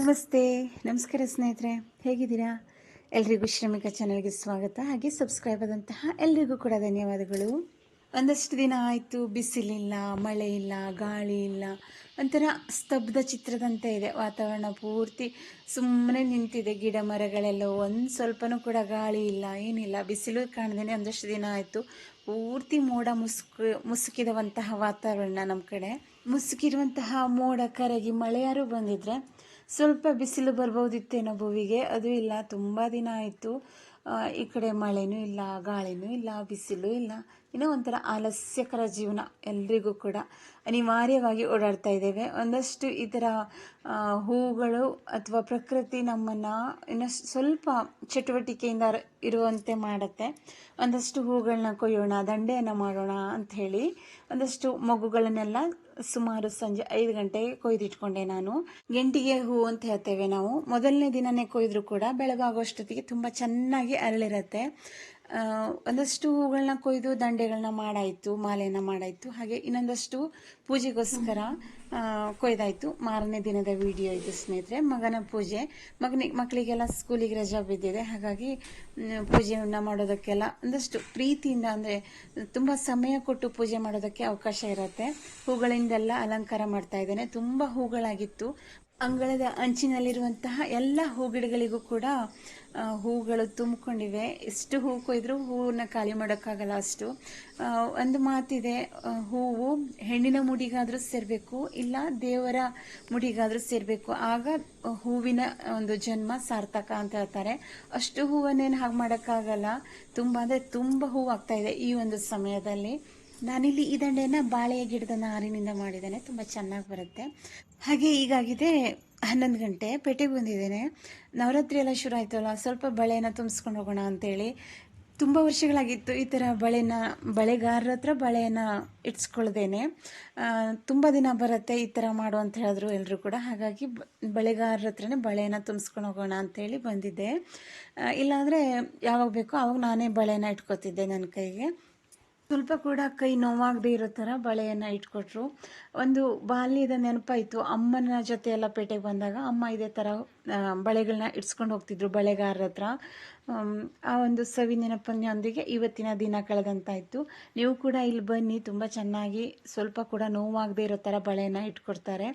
ನಮಸ್ತೆ, ನಮಸ್ಕಾರ ಸ್ನೇಹಿತರೆ, ಹೇಗಿದ್ದೀರಾ? ಎಲ್ರಿಗೂ ಶ್ರಮಿಕ ಚಾನಲ್ಗೆ ಸ್ವಾಗತ. ಹಾಗೆ ಸಬ್ಸ್ಕ್ರೈಬ್ ಆದಂತಹ ಎಲ್ರಿಗೂ ಕೂಡ ಧನ್ಯವಾದಗಳು. ಒಂದಷ್ಟು ದಿನ ಆಯಿತು, ಬಿಸಿಲಿಲ್ಲ, ಮಳೆ ಇಲ್ಲ, ಗಾಳಿ ಇಲ್ಲ. ಒಂಥರ ಸ್ತಬ್ಧ ಚಿತ್ರದಂತೆ ಇದೆ. ವಾತಾವರಣ ಪೂರ್ತಿ ಸುಮ್ಮನೆ ನಿಂತಿದೆ. ಗಿಡ ಮರಗಳೆಲ್ಲ, ಒಂದು ಸ್ವಲ್ಪನೂ ಕೂಡ ಗಾಳಿ ಇಲ್ಲ, ಏನಿಲ್ಲ. ಬಿಸಿಲು ಕಾಣದೇನೆ ಒಂದಷ್ಟು ದಿನ ಆಯಿತು. ಪೂರ್ತಿ ಮೋಡ ಮುಸುಕು, ಮುಸುಕಿದವಂತಹ ವಾತಾವರಣ ನಮ್ಮ ಕಡೆ. ಮುಸುಕಿರುವಂತಹ ಮೋಡ ಕರಗಿ ಮಳೆಯಾರು ಬಂದಿದ್ರೆ ಸ್ವಲ್ಪ ಬಿಸಿಲು ಬರ್ಬೋದಿತ್ತೇನೋ ಭುವಿಗೆ, ಅದು ಇಲ್ಲ, ತುಂಬ ದಿನ ಆಯಿತು. ಈ ಕಡೆ ಮಳೆನೂ ಇಲ್ಲ, ಗಾಳಿನೂ ಇಲ್ಲ, ಬಿಸಿಲು ಇಲ್ಲ. ಏನೋ ಒಂಥರ ಆಲಸ್ಯಕರ ಜೀವನ ಎಲ್ರಿಗೂ ಕೂಡ ಅನಿವಾರ್ಯವಾಗಿ ಓಡಾಡ್ತಾ ಇದ್ದೇವೆ. ಒಂದಷ್ಟು ಈ ಥರ ಹೂಗಳು ಅಥವಾ ಪ್ರಕೃತಿ ನಮ್ಮನ್ನು ಇನ್ನಷ್ಟು ಸ್ವಲ್ಪ ಚಟುವಟಿಕೆಯಿಂದ ಇರುವಂತೆ ಮಾಡುತ್ತೆ. ಒಂದಷ್ಟು ಹೂಗಳನ್ನ ಕೊಯ್ಯೋಣ, ದಂಡೆಯನ್ನು ಮಾಡೋಣ ಅಂತ ಹೇಳಿ ಒಂದಷ್ಟು ಮಗುಗಳನ್ನೆಲ್ಲ ಸುಮಾರು ಸಂಜೆ ಐದು ಗಂಟೆಗೆ ಕೊಯ್ದಿಟ್ಕೊಂಡೆ ನಾನು. ಗಂಟಿಗೆ ಹೂ ಅಂತ ಹೇಳ್ತೇವೆ ನಾವು. ಮೊದಲನೇ ದಿನನೇ ಕೊಯ್ದರೂ ಕೂಡ ಬೆಳಗಾಗೋಷ್ಟೊತ್ತಿಗೆ ತುಂಬ ಚೆನ್ನಾಗಿ ಅರಳಿರುತ್ತೆ. ಒಂದಷ್ಟು ಹೂಗಳನ್ನ ಕೊಯ್ದು ದಂಡೆಗಳನ್ನ ಮಾಡಾಯಿತು ಮಾಲೆಯನ್ನ ಮಾಡಾಯಿತು. ಹಾಗೆ ಇನ್ನೊಂದಷ್ಟು ಪೂಜೆಗೋಸ್ಕರ ಕೊಯ್ದಾಯ್ತು. ಮಾರನೇ ದಿನದ ವಿಡಿಯೋ ಇದು, ಸ್ನೇಹಿತರೆ. ಮಗನ ಪೂಜೆ. ಮಗನಿಗೆ, ಮಕ್ಕಳಿಗೆಲ್ಲ ಸ್ಕೂಲಿಗೆ ರಜಾ ಬಿದ್ದಿದೆ. ಹಾಗಾಗಿ ಪೂಜೆಯನ್ನ ಮಾಡೋದಕ್ಕೆಲ್ಲ ಒಂದಷ್ಟು ಪ್ರೀತಿಯಿಂದ, ಅಂದರೆ ತುಂಬ ಸಮಯ ಕೊಟ್ಟು ಪೂಜೆ ಮಾಡೋದಕ್ಕೆ ಅವಕಾಶ ಇರುತ್ತೆ. ಹೂಗಳಿಂದೆಲ್ಲ ಅಲಂಕಾರ ಮಾಡ್ತಾ ಇದ್ದೇನೆ. ತುಂಬ ಹೂಗಳಾಗಿತ್ತು. ಅಂಗಳದ ಅಂಚಿನಲ್ಲಿರುವಂತಹ ಎಲ್ಲ ಹೂಗಿಡಗಳಿಗೂ ಕೂಡ ಹೂಗಳು ತುಂಬಿಕೊಂಡಿವೆ. ಎಷ್ಟು ಹೂ ಕೊಯ್ದರೂ ಹೂವನ್ನ ಖಾಲಿ ಮಾಡೋಕ್ಕಾಗಲ್ಲ ಅಷ್ಟು. ಒಂದು ಮಾತಿದೆ ಹೂವು ಹೆಣ್ಣಿನ ಮುಡಿಗಾದರೂ ಸೇರಬೇಕು, ಇಲ್ಲ ದೇವರ ಮುಡಿಗಾದರೂ ಸೇರಬೇಕು. ಆಗ ಹೂವಿನ ಒಂದು ಜನ್ಮ ಸಾರ್ಥಕ ಅಂತ ಹೇಳ್ತಾರೆ. ಅಷ್ಟು ಹೂವನ್ನೇನು ಹಾಗೆ ಮಾಡೋಕ್ಕಾಗಲ್ಲ. ತುಂಬ ಅಂದರೆ ತುಂಬ ಹೂವು ಆಗ್ತಾ ಇದೆ ಈ ಒಂದು ಸಮಯದಲ್ಲಿ. ನಾನಿಲ್ಲಿ ಈ ದಂಡೆಯನ್ನು ಬಾಳೆಯ ಗಿಡದ ನಾರಿನಿಂದ ಮಾಡಿದ್ದೇನೆ. ತುಂಬ ಚೆನ್ನಾಗಿ ಬರುತ್ತೆ. ಹಾಗೆ ಈಗಾಗಿದೆ ಹನ್ನೊಂದು ಗಂಟೆ, ಪೇಟೆಗೆ ಬಂದಿದ್ದೇನೆ. ನವರಾತ್ರಿ ಎಲ್ಲ ಶುರು ಆಯ್ತಲ್ಲ, ಸ್ವಲ್ಪ ಬಳೆನ ತುಂಬಿಸ್ಕೊಂಡು ಹೋಗೋಣ ಅಂತೇಳಿ. ತುಂಬ ವರ್ಷಗಳಾಗಿತ್ತು ಈ ಥರ ಬಳೆನ, ಬಳೆಗಾರರ ಹತ್ರ ಬಳೆನ ಇಟ್ಸ್ಕೊಳ್ದೇನೆ. ತುಂಬ ದಿನ ಬರುತ್ತೆ ಈ ಥರ ಮಾಡು ಅಂತ ಹೇಳಿದ್ರು ಎಲ್ಲರೂ ಕೂಡ. ಹಾಗಾಗಿ ಬಳೆಗಾರರ ಹತ್ರನೇ ಬಳೆನ ತುಂಬಿಸ್ಕೊಂಡು ಹೋಗೋಣ ಅಂತೇಳಿ ಬಂದಿದ್ದೆ. ಇಲ್ಲಾಂದರೆ ಯಾವಾಗ ಬೇಕೋ ಆವಾಗ ನಾನೇ ಬಳೆನ ಇಟ್ಕೋತಿದ್ದೆ ನನ್ನ ಕೈಗೆ. ಸ್ವಲ್ಪ ಕೂಡ ಕೈ ನೋವಾಗದೇ ಇರೋ ಥರ ಬಳೆಯನ್ನು ಇಟ್ಕೊಟ್ರು. ಒಂದು ಬಾಲ್ಯದ ನೆನಪಾಯಿತು. ಅಮ್ಮನ ಜೊತೆ ಎಲ್ಲ ಪೇಟೆಗೆ ಬಂದಾಗ ಅಮ್ಮ ಇದೇ ಥರ ಬಳೆಗಳನ್ನ ಇಡ್ಸ್ಕೊಂಡು ಹೋಗ್ತಿದ್ರು ಬಳೆಗಾರರ ಹತ್ರ. ಆ ಒಂದು ಸವಿ ನೆನಪಿನೊಂದಿಗೆ ಇವತ್ತಿನ ದಿನ ಕಳೆದಂತಾಯಿತು. ನೀವು ಕೂಡ ಇಲ್ಲಿ ಬನ್ನಿ. ತುಂಬ ಚೆನ್ನಾಗಿ ಸ್ವಲ್ಪ ಕೂಡ ನೋವಾಗದೇ ಇರೋ ಥರ ಬಳೆಯನ್ನು ಇಟ್ಕೊಡ್ತಾರೆ.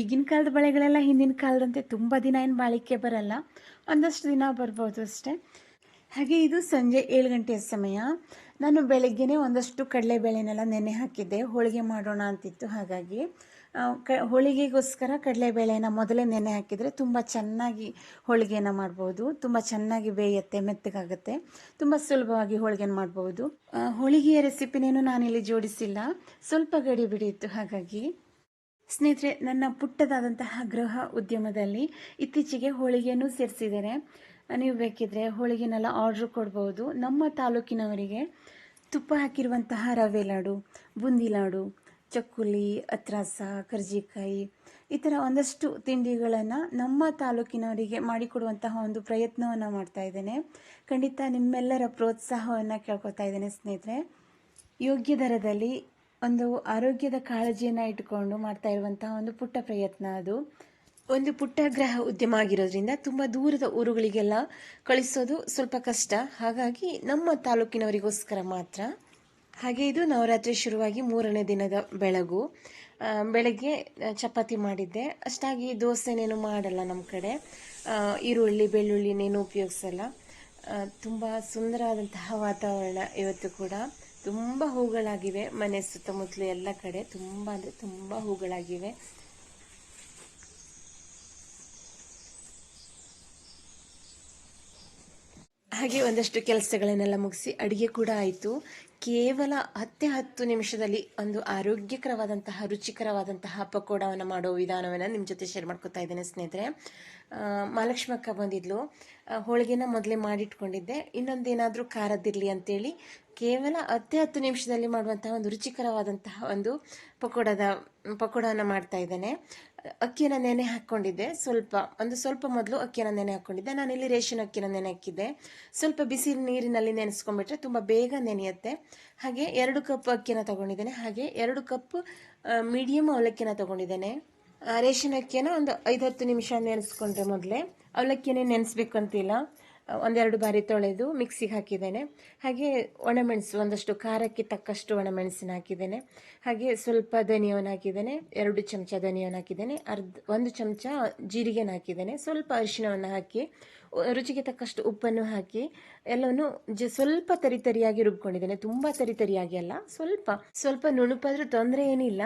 ಈಗಿನ ಕಾಲದ ಬಳೆಗಳೆಲ್ಲ ಹಿಂದಿನ ಕಾಲದಂತೆ ತುಂಬ ದಿನ ಏನು ಬಾಳಿಕೆ ಬರಲ್ಲ. ಒಂದಷ್ಟು ದಿನ ಬರ್ಬೋದು ಅಷ್ಟೇ. ಹಾಗೆ ಇದು ಸಂಜೆ ಏಳು ಗಂಟೆಯ ಸಮಯ. ನಾನು ಬೆಳಗ್ಗೆನೇ ಒಂದಷ್ಟು ಕಡಲೆಬೇಳೆನೆಲ್ಲ ನೆನೆ ಹಾಕಿದ್ದೆ. ಹೋಳಿಗೆ ಮಾಡೋಣ ಅಂತಿತ್ತು ಹಾಗಾಗಿ. ಕ, ಹೋಳಿಗೆಗೋಸ್ಕರ ಕಡಲೆಬೇಳೆನ ಮೊದಲೇ ನೆನೆ ಹಾಕಿದರೆ ತುಂಬ ಚೆನ್ನಾಗಿ ಹೋಳಿಗೆನ ಮಾಡ್ಬೋದು. ತುಂಬ ಚೆನ್ನಾಗಿ ಬೇಯುತ್ತೆ, ಮೆತ್ತಗಾಗುತ್ತೆ. ತುಂಬ ಸುಲಭವಾಗಿ ಹೋಳಿಗೆನ ಮಾಡ್ಬೋದು. ಹೋಳಿಗೆಯ ರೆಸಿಪಿನೇನು ನಾನಿಲ್ಲಿ ಜೋಡಿಸಿಲ್ಲ. ಸ್ವಲ್ಪ ಗಡಿ ಬಿಡಿಯಿತ್ತು ಹಾಗಾಗಿ. ಸ್ನೇಹಿತರೆ, ನನ್ನ ಪುಟ್ಟದಾದಂತಹ ಗೃಹ ಉದ್ಯಮದಲ್ಲಿ ಇತ್ತೀಚೆಗೆ ಹೋಳಿಗೆಯನ್ನು ಸೇರಿಸಿದ್ದಾರೆ. ನೀವು ಬೇಕಿದ್ರೆ ಹೋಳಿಗೆನೆಲ್ಲ ಆರ್ಡ್ರ್ ಕೊಡ್ಬೋದು. ನಮ್ಮ ತಾಲೂಕಿನವರಿಗೆ ತುಪ್ಪ ಹಾಕಿರುವಂತಹ ರವೆ ಲಾಡು, ಬೂಂದಿ ಲಾಡು, ಚಕ್ಕುಲಿ, ಅತ್ರಾಸ, ಕರ್ಜಿಕಾಯಿ ಈ ಥರ ಒಂದಷ್ಟು ತಿಂಡಿಗಳನ್ನು ನಮ್ಮ ತಾಲೂಕಿನವರಿಗೆ ಮಾಡಿಕೊಡುವಂತಹ ಒಂದು ಪ್ರಯತ್ನವನ್ನು ಮಾಡ್ತಾ ಇದ್ದೇನೆ. ಖಂಡಿತ ನಿಮ್ಮೆಲ್ಲರ ಪ್ರೋತ್ಸಾಹವನ್ನು ಕೇಳ್ಕೊತಾ ಇದ್ದೇನೆ ಸ್ನೇಹಿತರೆ. ಯೋಗ್ಯ ದರದಲ್ಲಿ ಒಂದು ಆರೋಗ್ಯದ ಕಾಳಜಿಯನ್ನು ಇಟ್ಟುಕೊಂಡು ಮಾಡ್ತಾ ಇರುವಂತಹ ಒಂದು ಪುಟ್ಟ ಪ್ರಯತ್ನ ಅದು. ಒಂದು ಪುಟ್ಟ ಗ್ರಹ ಉದ್ಯಮ ಆಗಿರೋದ್ರಿಂದ ತುಂಬ ದೂರದ ಊರುಗಳಿಗೆಲ್ಲ ಕಳಿಸೋದು ಸ್ವಲ್ಪ ಕಷ್ಟ. ಹಾಗಾಗಿ ನಮ್ಮ ತಾಲೂಕಿನವರಿಗೋಸ್ಕರ ಮಾತ್ರ. ಹಾಗೆ ಇದು ನವರಾತ್ರಿ ಶುರುವಾಗಿ ಮೂರನೇ ದಿನದ ಬೆಳಗು. ಬೆಳಗ್ಗೆ ಚಪಾತಿ ಮಾಡಿದ್ದೆ. ಅಷ್ಟಾಗಿ ದೋಸೆನೇನು ಮಾಡಲ್ಲ ನಮ್ಮ ಕಡೆ. ಈರುಳ್ಳಿ ಬೆಳ್ಳುಳ್ಳಿನೇನು ಉಪಯೋಗಿಸಲ್ಲ. ತುಂಬ ಸುಂದರವಾದಂತಹ ವಾತಾವರಣ ಇವತ್ತು ಕೂಡ. ತುಂಬ ಹೂಗಳಾಗಿವೆ ಮನೆ ಸುತ್ತಮುತ್ತಲು ಎಲ್ಲ ಕಡೆ. ತುಂಬ ಅಂದರೆ ತುಂಬ ಹೂಗಳಾಗಿವೆ. ಹಾಗೆ ಒಂದಷ್ಟು ಕೆಲಸಗಳನ್ನೆಲ್ಲ ಮುಗಿಸಿ ಅಡುಗೆ ಕೂಡ ಆಯಿತು. ಕೇವಲ ಹತ್ತೆ ಹತ್ತು ನಿಮಿಷದಲ್ಲಿ ಒಂದು ಆರೋಗ್ಯಕರವಾದಂತಹ, ರುಚಿಕರವಾದಂತಹ ಪಕೋಡವನ್ನು ಮಾಡೋ ವಿಧಾನವನ್ನು ನಿಮ್ಮ ಜೊತೆ ಶೇರ್ ಮಾಡ್ಕೊತಾ ಇದ್ದೇನೆ ಸ್ನೇಹಿತರೆ. ಮಹಾಲಕ್ಷ್ಮಕ್ಕ ಬಂದಿದ್ಲು. ಹೋಳಿಗೆನ ಮೊದಲೇ ಮಾಡಿಟ್ಕೊಂಡಿದ್ದೆ. ಇನ್ನೊಂದೇನಾದರೂ ಖಾರದಿರಲಿ ಅಂತೇಳಿ ಕೇವಲ ಹತ್ತೆ ಹತ್ತು ನಿಮಿಷದಲ್ಲಿ ಮಾಡುವಂತಹ ಒಂದು ರುಚಿಕರವಾದಂತಹ ಒಂದು ಪಕೋಡದ, ಪಕೋಡವನ್ನು ಮಾಡ್ತಾ ಇದ್ದೇನೆ. ಅಕ್ಕಿಯನ್ನು ನೆನೆ ಹಾಕ್ಕೊಂಡಿದ್ದೆ ಸ್ವಲ್ಪ, ಒಂದು ಸ್ವಲ್ಪ ಮೊದಲು ಅಕ್ಕಿಯನ್ನು ನೆನೆ ಹಾಕ್ಕೊಂಡಿದ್ದೆ ನಾನಿಲ್ಲಿ ರೇಷನ್ ಅಕ್ಕಿನ ನೆನೆ ಹಾಕಿದ್ದೆ. ಸ್ವಲ್ಪ ಬಿಸಿ ನೀರಿನಲ್ಲಿ ನೆನೆಸ್ಕೊಂಡ್ಬಿಟ್ರೆ ತುಂಬ ಬೇಗ ನೆನೆಯುತ್ತೆ. ಹಾಗೆ ಎರಡು ಕಪ್ ಅಕ್ಕಿನ ತಗೊಂಡಿದ್ದೇನೆ. ಹಾಗೆ ಎರಡು ಕಪ್ ಮೀಡಿಯಮ್ ಅವಲಕ್ಕಿನ ತಗೊಂಡಿದ್ದೇನೆ. ರೇಷನ್ ಅಕ್ಕಿಯನ್ನು ಒಂದು ಐದು ಹತ್ತು ನಿಮಿಷ ನೆನೆಸ್ಕೊಂಡ್ರೆ ಮೊದಲೇ. ಅವಲಕ್ಕಿನೇ ನೆನೆಸ್ಬೇಕು ಅಂತಿಲ್ಲ ಆ, ಒಂದೆರಡು ಬಾರಿ ತೊಳೆದು ಮಿಕ್ಸಿಗೆ ಹಾಕಿದ್ದೇನೆ. ಹಾಗೆ ಒಣಮೆಣಸು ಒಂದಷ್ಟು ಖಾರಕ್ಕೆ ತಕ್ಕಷ್ಟು ಒಣಮೆಣಸಿನ ಹಾಕಿದ್ದೇನೆ. ಹಾಗೆ ಸ್ವಲ್ಪ ಧನಿಯವನ್ನು ಹಾಕಿದ್ದೇನೆ. ಎರಡು ಚಮಚ ಧನಿಯವನ್ನು ಹಾಕಿದ್ದೇನೆ. ಅರ್ಧ ಒಂದು ಚಮಚ ಜೀರಿಗೆನ ಹಾಕಿದ್ದೇನೆ. ಸ್ವಲ್ಪ ಅರಿಶಿಣವನ್ನು ಹಾಕಿ ರುಚಿಗೆ ತಕ್ಕಷ್ಟು ಉಪ್ಪನ್ನು ಹಾಕಿ ಎಲ್ಲವನ್ನು ಜ ಸ್ವಲ್ಪ ತರಿ ತರಿಯಾಗಿ ರುಬ್ಕೊಂಡಿದ್ದೇನೆ. ತುಂಬ ತರಿ ತರಿಯಾಗಿ ಅಲ್ಲ, ಸ್ವಲ್ಪ. ಸ್ವಲ್ಪ ನುಣುಪಾದರೂ ತೊಂದರೆ ಏನಿಲ್ಲ.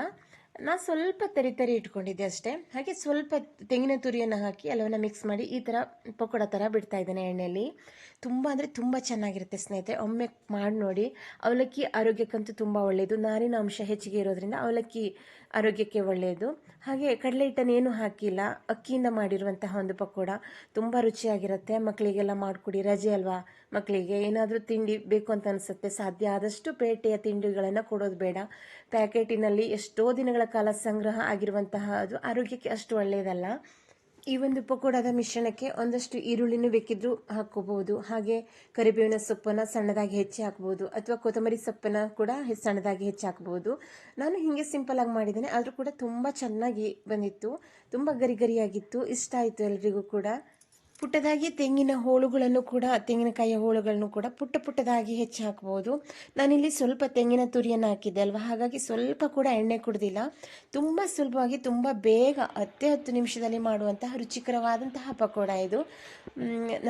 ನಾ ಸ್ವಲ್ಪ ತರಿ ತರಿ ಇಟ್ಕೊಂಡಿದ್ದೆ ಅಷ್ಟೇ. ಹಾಗೆ ಸ್ವಲ್ಪ ತೆಂಗಿನ ತುರಿಯನ್ನು ಹಾಕಿ ಎಲ್ಲವನ್ನ ಮಿಕ್ಸ್ ಮಾಡಿ ಈ ಥರ ಪಕೋಡ ಥರ ಬಿಡ್ತಾ ಇದ್ದೇನೆ ಎಣ್ಣೆಯಲ್ಲಿ. ತುಂಬ ಅಂದರೆ ತುಂಬ ಚೆನ್ನಾಗಿರುತ್ತೆ ಸ್ನೇಹಿತರೆ. ಒಮ್ಮೆ ಮಾಡಿ ನೋಡಿ ಅವಲಕ್ಕಿ ಆರೋಗ್ಯಕ್ಕಂತೂ ತುಂಬ ಒಳ್ಳೆಯದು ನಾರಿನ ಅಂಶ ಹೆಚ್ಚಿಗೆ ಇರೋದ್ರಿಂದ ಅವಲಕ್ಕಿ ಆರೋಗ್ಯಕ್ಕೆ ಒಳ್ಳೆಯದು. ಹಾಗೆ ಕಡಲೆ ಹಿಟ್ಟನ್ನು ಏನೂ ಹಾಕಿಲ್ಲ. ಅಕ್ಕಿಯಿಂದ ಮಾಡಿರುವಂತಹ ಒಂದು ಪಕೋಡ ತುಂಬ ರುಚಿಯಾಗಿರುತ್ತೆ. ಮಕ್ಕಳಿಗೆಲ್ಲ ಮಾಡಿಕೊಡಿ. ರಜೆ ಅಲ್ವಾ? ಮಕ್ಕಳಿಗೆ ಏನಾದರೂ ತಿಂಡಿ ಬೇಕು ಅಂತ ಅನಿಸುತ್ತೆ. ಸಾಧ್ಯ ಆದಷ್ಟು ಪೇಟೆಯ ತಿಂಡಿಗಳನ್ನು ಕೊಡೋದು ಬೇಡ. ಪ್ಯಾಕೆಟಿನಲ್ಲಿ ಎಷ್ಟೋ ದಿನಗಳ ಕಾಲ ಸಂಗ್ರಹ ಆಗಿರುವಂತಹ ಅದು ಆರೋಗ್ಯಕ್ಕೆ ಅಷ್ಟು ಒಳ್ಳೆಯದಲ್ಲ. ಈ ಒಂದು ಪಕೋಡದ ಮಿಶ್ರಣಕ್ಕೆ ಒಂದಷ್ಟು ಈರುಳ್ಳಿನೂ ಬೇಕಿದ್ರು ಹಾಕ್ಕೋಬಹುದು. ಹಾಗೆ ಕರಿಬೇವಿನ ಸೊಪ್ಪನ್ನು ಸಣ್ಣದಾಗಿ ಹೆಚ್ಚಿ ಹಾಕ್ಬೋದು. ಅಥವಾ ಕೊತ್ತಂಬರಿ ಸೊಪ್ಪನ್ನು ಕೂಡ ಸಣ್ಣದಾಗಿ ಹೆಚ್ಚಿ ಹಾಕ್ಬೋದು. ನಾನು ಹೀಗೆ ಸಿಂಪಲ್ ಆಗಿ ಮಾಡಿದ್ದೇನೆ. ಆದರೂ ಕೂಡ ತುಂಬ ಚೆನ್ನಾಗಿ ಬಂದಿತ್ತು. ತುಂಬ ಗರಿಗರಿಯಾಗಿತ್ತು ಇಷ್ಟ ಆಯಿತು ಎಲ್ರಿಗೂ ಕೂಡ. ಪುಟ್ಟದಾಗಿ ತೆಂಗಿನ ಹೋಳುಗಳನ್ನು ಕೂಡ, ತೆಂಗಿನಕಾಯಿಯ ಹೋಳುಗಳನ್ನು ಕೂಡ ಪುಟ್ಟ ಪುಟ್ಟದಾಗಿ ಹೆಚ್ಚಿ ಹಾಕ್ಬೋದು. ನಾನಿಲ್ಲಿ ಸ್ವಲ್ಪ ತೆಂಗಿನ ತುರಿಯನ್ನು ಹಾಕಿದ್ದೆ ಅಲ್ವಾ? ಹಾಗಾಗಿ ಸ್ವಲ್ಪ ಕೂಡ ಎಣ್ಣೆ ಕುಡ್ದಿಲ್ಲ. ತುಂಬ ಸುಲಭವಾಗಿ ತುಂಬ ಬೇಗ ಹತ್ತೇ ಹತ್ತು ನಿಮಿಷದಲ್ಲಿ ಮಾಡುವಂತಹ ರುಚಿಕರವಾದಂತಹ ಪಕೋಡ ಇದು.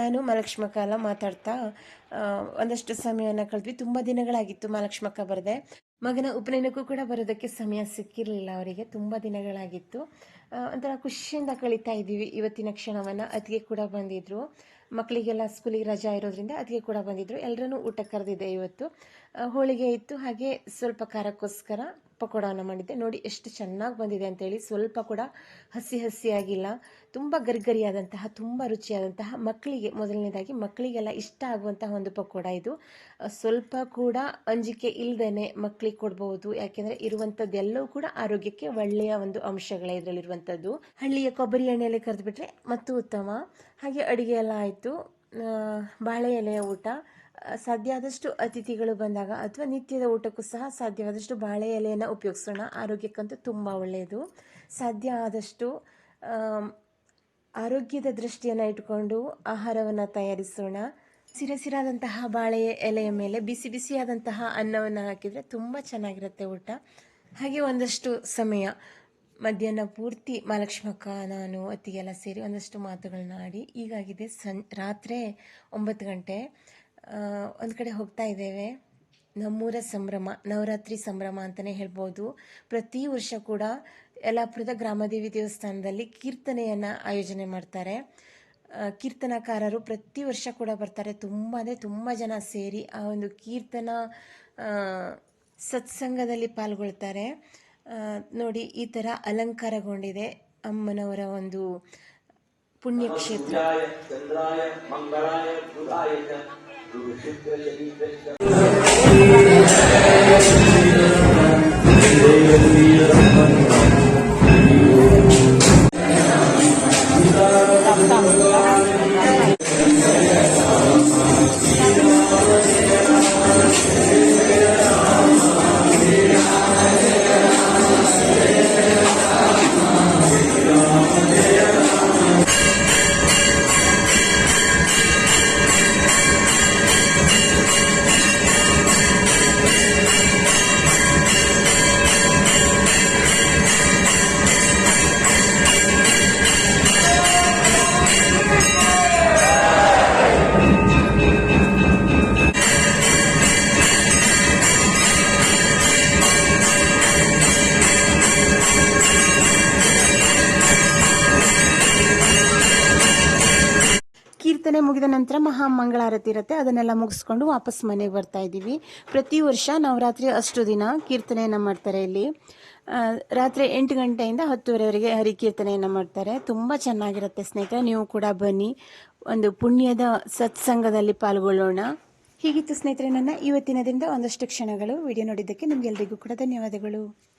ನಾನು ಮಹಾಲಕ್ಷ್ಮ ಕಾಲ ಮಾತಾಡ್ತಾ ಒಂದಷ್ಟು ಸಮಯವನ್ನು ಕಳೆದ್ವಿ. ತುಂಬ ದಿನಗಳಾಗಿತ್ತು ಮಹಾಲಕ್ಷ್ಮಕ್ಕ ಬರದೆ. ಮಗನ ಉಪನಯನಕ್ಕೂ ಕೂಡ ಬರೋದಕ್ಕೆ ಸಮಯ ಸಿಕ್ಕಿರಲಿಲ್ಲ ಅವರಿಗೆ. ತುಂಬ ದಿನಗಳಾಗಿತ್ತು. ಒಂಥರ ಖುಷಿಯಿಂದ ಕಳೀತಾ ಇದ್ದೀವಿ. ಇವತ್ತಿನ ಕ್ಷಣವನ್ನು ಅದಕ್ಕೆ ಕೂಡ ಬಂದಿದ್ರು. ಮಕ್ಕಳಿಗೆಲ್ಲ ಸ್ಕೂಲಿಗೆ ರಜಾ ಇರೋದ್ರಿಂದ ಅದಕ್ಕೆ ಕೂಡ ಬಂದಿದ್ರು. ಎಲ್ಲರನ್ನೂ ಊಟ ಕರೆದಿದೆ ಇವತ್ತು. ಹೋಳಿಗೆ ಇತ್ತು. ಹಾಗೆ ಸ್ವಲ್ಪ ಖಾರಕ್ಕೋಸ್ಕರ ಪಕೋಡವನ್ನು ಮಾಡಿದ್ದೆ. ನೋಡಿ ಎಷ್ಟು ಚೆನ್ನಾಗಿ ಬಂದಿದೆ ಅಂತೇಳಿ ಸ್ವಲ್ಪ ಕೂಡ ಹಸಿ ಹಸಿಯಾಗಿಲ್ಲ, ತುಂಬ ಗರಿಗರಿಯಾದಂತಹ, ತುಂಬ ರುಚಿಯಾದಂತಹ ಮಕ್ಕಳಿಗೆ, ಮೊದಲನೇದಾಗಿ ಮಕ್ಕಳಿಗೆಲ್ಲ ಇಷ್ಟ ಆಗುವಂತಹ ಒಂದು ಪಕೋಡ ಇದು. ಸ್ವಲ್ಪ ಕೂಡ ಅಂಜಿಕೆ ಇಲ್ಲದೇ ಮಕ್ಕಳಿಗೆ ಕೊಡ್ಬೋದು ಯಾಕೆಂದರೆ ಇರುವಂಥದ್ದೆಲ್ಲವೂ ಕೂಡ ಆರೋಗ್ಯಕ್ಕೆ ಒಳ್ಳೆಯ ಒಂದು ಅಂಶಗಳೇ ಇದರಲ್ಲಿರುವಂಥದ್ದು ಹಳ್ಳಿಯ ಕೊಬ್ಬರಿ ಎಣ್ಣೆಯಲ್ಲಿ ಕರೆದುಬಿಟ್ರೆ ಮತ್ತು ಉತ್ತಮ. ಹಾಗೆ ಅಡುಗೆ ಎಲ್ಲ ಆಯಿತು. ಬಾಳೆ ಎಲೆಯ ಊಟ. ಸಾಧ್ಯ ಆದಷ್ಟು ಅತಿಥಿಗಳು ಬಂದಾಗ ಅಥವಾ ನಿತ್ಯದ ಊಟಕ್ಕೂ ಸಹ ಸಾಧ್ಯವಾದಷ್ಟು ಬಾಳೆ ಎಲೆಯನ್ನು ಉಪಯೋಗಿಸೋಣ. ಆರೋಗ್ಯಕ್ಕಂತೂ ತುಂಬ ಒಳ್ಳೆಯದು. ಸಾಧ್ಯ ಆದಷ್ಟು ಆರೋಗ್ಯದ ದೃಷ್ಟಿಯನ್ನು ಇಟ್ಕೊಂಡು ಆಹಾರವನ್ನು ತಯಾರಿಸೋಣ. ಸಿರಸಿರಾದಂತಹ ಬಾಳೆ ಎಲೆಯ ಮೇಲೆ ಬಿಸಿ ಬಿಸಿಯಾದಂತಹ ಅನ್ನವನ್ನು ಹಾಕಿದರೆ ತುಂಬ ಚೆನ್ನಾಗಿರುತ್ತೆ ಊಟ. ಹಾಗೆ ಒಂದಷ್ಟು ಸಮಯ ಮಧ್ಯಾಹ್ನ ಪೂರ್ತಿ ಮಹಾಲಕ್ಷ್ಮಕ್ಕ, ನಾನು, ಅತ್ತಿಗೆಲ್ಲ ಸೇರಿ ಒಂದಷ್ಟು ಮಾತುಗಳನ್ನ ಆಡಿ, ಈಗಾಗಿದೆ ಸಂ, ರಾತ್ರಿ ಒಂಬತ್ತು ಗಂಟೆ. ಒಂದು ಕಡೆ ಹೋಗ್ತಾ ಇದ್ದೇವೆ. ನಮ್ಮೂರ ಸಂಭ್ರಮ, ನವರಾತ್ರಿ ಸಂಭ್ರಮ ಅಂತಲೇ ಹೇಳ್ಬೋದು. ಪ್ರತಿ ವರ್ಷ ಕೂಡ ಯಲ್ಲಾಪುರದ ಗ್ರಾಮದೇವಿ ದೇವಸ್ಥಾನದಲ್ಲಿ ಕೀರ್ತನೆಯನ್ನು ಆಯೋಜನೆ ಮಾಡ್ತಾರೆ. ಕೀರ್ತನಕಾರರು ಪ್ರತಿ ವರ್ಷ ಕೂಡ ಬರ್ತಾರೆ. ತುಂಬ ಅಂದರೆ ತುಂಬ ಜನ ಸೇರಿ ಆ ಒಂದು ಕೀರ್ತನ ಸತ್ಸಂಗದಲ್ಲಿ ಪಾಲ್ಗೊಳ್ತಾರೆ. ನೋಡಿ ಈ ಥರ ಅಲಂಕಾರಗೊಂಡಿದೆ ಅಮ್ಮನವರ ಒಂದು ಪುಣ್ಯಕ್ಷೇತ್ರ. Thank you. ಮುಗಿದ ನಂತರ ಮಹಾ ಮಂಗಳಾರತಿ ಇರುತ್ತೆ. ಅದನ್ನೆಲ್ಲ ಮುಗಿಸ್ಕೊಂಡು ವಾಪಸ್ ಮನೆಗೆ ಬರ್ತಾ ಇದ್ದೀವಿ. ಪ್ರತಿ ವರ್ಷ ನವರಾತ್ರಿ ಅಷ್ಟು ದಿನ ಕೀರ್ತನೆಯನ್ನು ಮಾಡ್ತಾರೆ ಇಲ್ಲಿ. ರಾತ್ರಿ ಎಂಟು ಗಂಟೆಯಿಂದ ಹತ್ತುವರೆವರೆಗೆ ಹರಿ ಕೀರ್ತನೆಯನ್ನು ಮಾಡ್ತಾರೆ. ತುಂಬ ಚೆನ್ನಾಗಿರುತ್ತೆ ಸ್ನೇಹಿತರೆ. ನೀವು ಕೂಡ ಬನ್ನಿ. ಒಂದು ಪುಣ್ಯದ ಸತ್ಸಂಗದಲ್ಲಿ ಪಾಲ್ಗೊಳ್ಳೋಣ. ಹೀಗಿತ್ತು ಸ್ನೇಹಿತರೆ ನನ್ನ ಇವತ್ತಿನ ದಿನದ ಒಂದಷ್ಟು ಕ್ಷಣಗಳು. ವಿಡಿಯೋ ನೋಡಿದ್ದಕ್ಕೆ ನಿಮಗೆಲ್ಲರಿಗೂ ಕೂಡ ಧನ್ಯವಾದಗಳು.